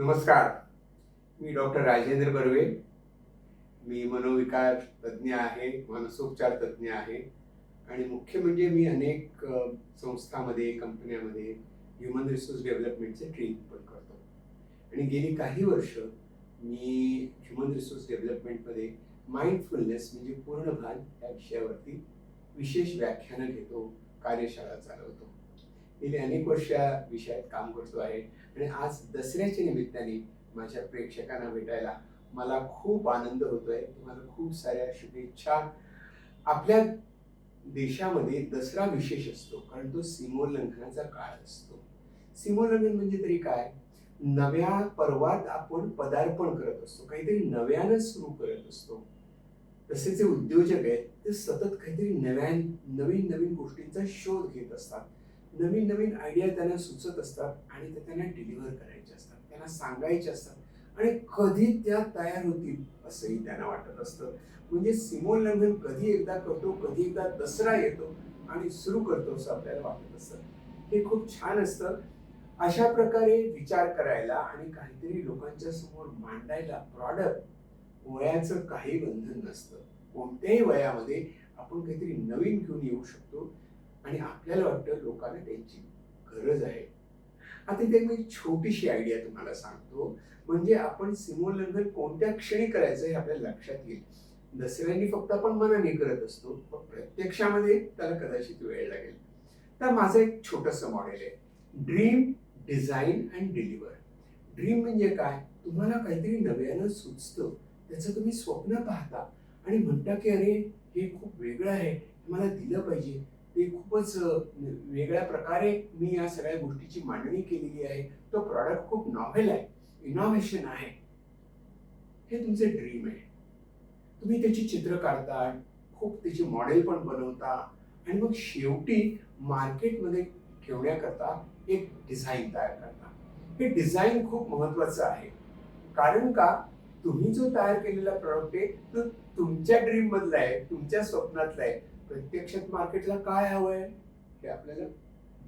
नमस्कार. मी डॉक्टर राजेंद्र बर्वे. मी मनोविकार तज्ज्ञ आहे मानसोपचार तज्ज्ञ आहे आणि मुख्य म्हणजे मी अनेक संस्थामध्ये कंपन्यामध्ये ह्युमन रिसोर्स डेव्हलपमेंटचे ट्रेनिंग पण करतो. आणि गेली काही वर्ष मी ह्युमन रिसोर्स डेव्हलपमेंटमध्ये माइंडफुलनेस म्हणजे पूर्ण भान या विषयावरती विशेष व्याख्यानं घेतो कार्यशाळा चालवतो. गेली अनेक वर्ष या विषयात काम करतो आहे. आणि आज दसऱ्याच्या निमित्ताने माझ्या प्रेक्षकांना भेटायला मला खूप आनंद होतोय. तुम्हाला खूप साऱ्या शुभेच्छा. आपल्या देशामध्ये दसरा विशेष असतो कारण तो सीमोल्लंघनाचा काळ असतो. सीमोल्लंघन म्हणजे तरी काय? नव्या पर्वात आपण पदार्पण करत असतो काहीतरी नव्यानं सुरू करत असतो. तसे जे उद्योजक आहेत ते सतत काहीतरी नव्या नवीन नवीन गोष्टींचा शोध घेत असतात. नवीन नवीन आयडिया त्यांना सुचत असतात आणि ते त्यांना डिलिव्हर करायचे असतात. त्यांना सांगायचे असतात. आणि कधी त्या तयार होतील असंही त्यांना वाटत असतं. म्हणजे सीमोल्लंघन कधी एकदा करतो कधी एकदा दसरा येतो आणि सुरू करतो असं आपल्याला वाटत असतं. हे खूप छान असतं. अशा प्रकारे विचार करायला आणि काहीतरी लोकांच्या समोर मांडायला प्रॉडक्ट वयाचं काही बंधन नसतं. कोणत्याही वयामध्ये आपण काहीतरी नवीन घेऊन येऊ शकतो. आणि आपल्याला वाटतं लोकांना त्यांची गरज आहे. आता इथे मी छोटीशी आयडिया तुम्हाला सांगतो. म्हणजे आपण सीमोल्लंघन कोणत्या क्षणी करायचं हे आपल्याला लक्षात येईल. दसऱ्यांनी फक्त आपण मनाने करत असतो पण प्रत्यक्षामध्ये त्याला कदाचित वेळ लागेल. तर माझं एक छोटंसं मॉडेल आहे. Dream design and deliver dream म्हणजे काय? तुम्हाला काहीतरी नव्यानं सुचतं. त्याचं तुम्ही स्वप्न पाहता आणि म्हणता की अरे हे खूप वेगळं आहे. मला दिलं पाहिजे. खूपच वेगळ्या प्रकारे मी या सगळ्या गोष्टीची मांडणी केलेली आहे. तो प्रॉडक्ट खूप नॉव्हेल आहे. इनोव्हेशन आहे. हे तुमचे ड्रीम आहे. तुम्ही त्याची चित्र काढता खूप त्याची मॉडेल पण बनवता आणि मग शेवटी मार्केटमध्ये ठेवण्याकरता एक डिझाईन तयार करता. हे डिझाईन खूप महत्वाचं आहे. कारण का? तुम्ही जो तयार केलेला प्रॉडक्ट आहे तो तुमच्या ड्रीम मधला आहे तुमच्या स्वप्नातला आहे. प्रत्यक्षात मार्केटला काय हवं आहे हे आपल्याला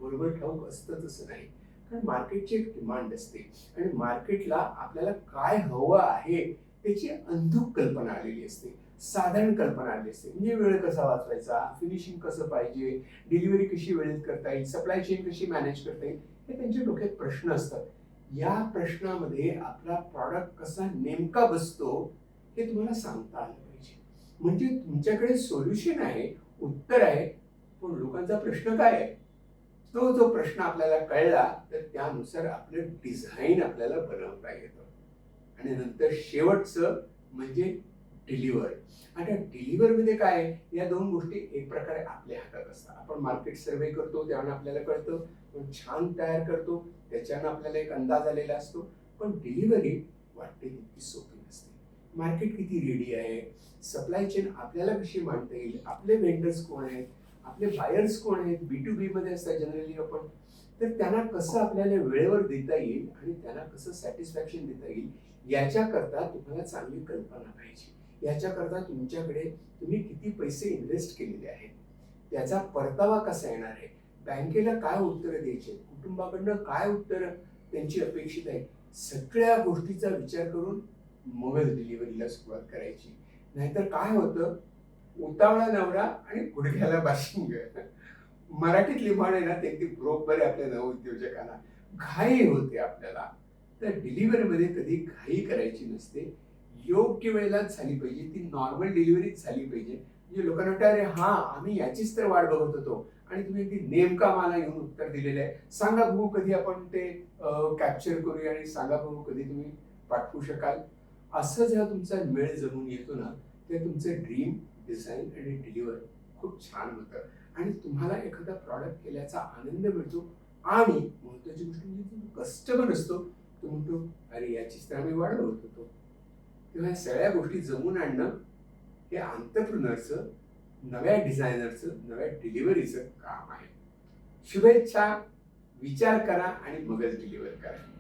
बरोबर ठाऊक असतं तसं नाही. कारण मार्केटची एक डिमांड असते. आणि मार्केटला आपल्याला काय हवं आहे त्याची अंधुक कल्पना आलेली असते. साधारण कल्पना आली असते. म्हणजे वेळ कसा वाचवायचा फिनिशिंग कसं पाहिजे डिलिव्हरी कशी वेळेत करता येईल सप्लाय चेन कशी मॅनेज करता येईल हे त्यांच्या डोक्यात प्रश्न असतात. या प्रश्नामध्ये आपला प्रॉडक्ट कसा नेमका बसतो हे तुम्हाला सांगता आलं पाहिजे. म्हणजे तुमच्याकडे सोल्युशन आहे उत्तर आहे पण लोकांचा प्रश्न काय आहे? तो जो प्रश्न आपल्याला कळला तर त्यानुसार आपलं डिझाईन आपल्याला बनवता येतं. आणि नंतर शेवटचं म्हणजे डिलिव्हर आता डिलिव्हरमध्ये म्हणजे काय? आहे? या दोन गोष्टी एक प्रकारे आपल्या हातात असतात. आपण मार्केट सर्वे करतो त्यावेळेला आपल्याला कळतं. पण छान तयार करतो त्याच्यानं आपल्याला एक अंदाज आलेला असतो. पण डिलिव्हरी वाटते तितकी सोपी नसते मार्केट किती रेडी आहे? सप्लाय चेन आपल्याला कशी मांडता येईल? आपले वेंडर्स कोण आहेत? आपले बायर्स कोण आहेत? बी टू बी मध्ये असतात जनरली आपण. तर त्यांना कसं आपल्याला वेळेवर देता येईल आणि त्यांना कसं सॅटिस्फॅक्शन देता येईल याच्याकरता तुम्हाला चांगली कल्पना पाहिजे. याच्याकरता तुमच्याकडे तुम्ही किती पैसे इन्व्हेस्ट केलेले आहेत? त्याचा परतावा कसा येणार आहे? बँकेला काय उत्तरं द्यायची? कुटुंबाकडनं काय उत्तरं त्यांची अपेक्षित आहे सगळ्या गोष्टीचा विचार करून मोबाईल डिलिव्हरीला सुरुवात करायची. नाहीतर काय होतं? उतावळा नवरा आणि गुडघ्याला बाशिंग. मराठीत म्हण आहे ना ते अगदी बरोबर आहे आपल्या नवउद्योजकांना घाई होते आपल्याला. तर डिलिव्हरीमध्ये कधी घाई करायची नसते. योग्य वेळेलाच झाली पाहिजे. ती नॉर्मल डिलिव्हरीच झाली पाहिजे. म्हणजे लोकांना वाटतं अरे हा आम्ही याचीच तर वाट बघत होतो. आणि तुम्ही अगदी नेमका मला येऊन उत्तर दिलेलं आहे. सांगा बघू कधी आपण ते कॅप्चर करूया आणि सांगा बघू कधी तुम्ही पाठवू शकाल? असं जेव्हा तुमचा मेळ जमून येतो ना ते तुमचं ड्रीम डिझाईन आणि डिलिव्हर खूप छान होतं. आणि तुम्हाला एखादा प्रॉडक्ट केल्याचा आनंद मिळतो आणि महत्वाची गोष्ट म्हणजे जो कस्टमर असतो तो म्हणतो अरे याचीच तर आम्ही वाढ होतो तेव्हा या सगळ्या गोष्टी जमून आणणं हे आंतरप्रिनरचं नव्या डिझायनरचं नव्या डिलिव्हरीचं काम आहे. शुभेच्छा विचार करा आणि मगच डिलिव्हर करा.